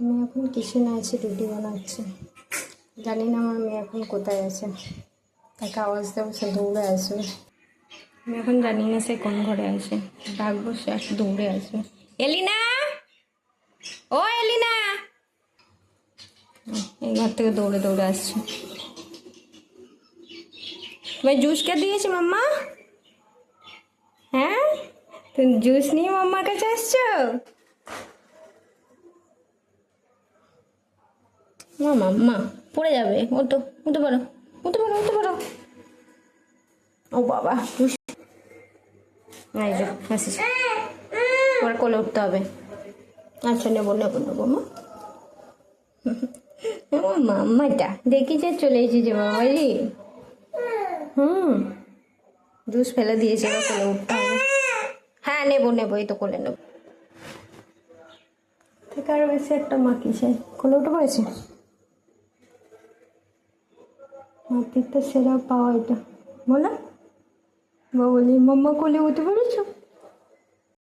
আমি এখন কিচেনে আছি রুটি বানাচ্ছি? জানি না আমার মেয়ে এখন কোথায় আছে। তাকে আওয়াজ দেবো, সে দৌড়ে আসবে। আমি এখন জানি না সে কোন ঘরে আছে। ডাকবো, সে এক দৌড়ে আসবে। এলিনা! ও এলিনা! এই ঘর থেকে দৌড়ে দৌড়ে আসছে। তোমার জুস কে দিয়েছি মাম্মা? হ্যাঁ? তুমি জুস নিয়ে মাম্মার কাছে আসছো? মা মাম্মা পড়ে যাবে। ওটো উঠতে পারো উঠতে পারো উঠতে পারো ও বাবা এই যে আসিস তোমার কোলে উঠতে হবে। আচ্ছা নেব নেব নেব, মা। ও মাম্মাটা দেখি যে চলে এসেছে বাবা রে। হুম। জুস ফেলে দিয়েছে, এবার কোলে উঠতে হবে। হ্যাঁ নেব নেব, এই তো কোলে নেব। থেকে আরও বেশি একটা মাকি চাই কোলে উঠে পড়েছে? মাটির তো সেরা পাওয়া এটা বলো বলি মাম্মা কোলে উঠে পড়েছো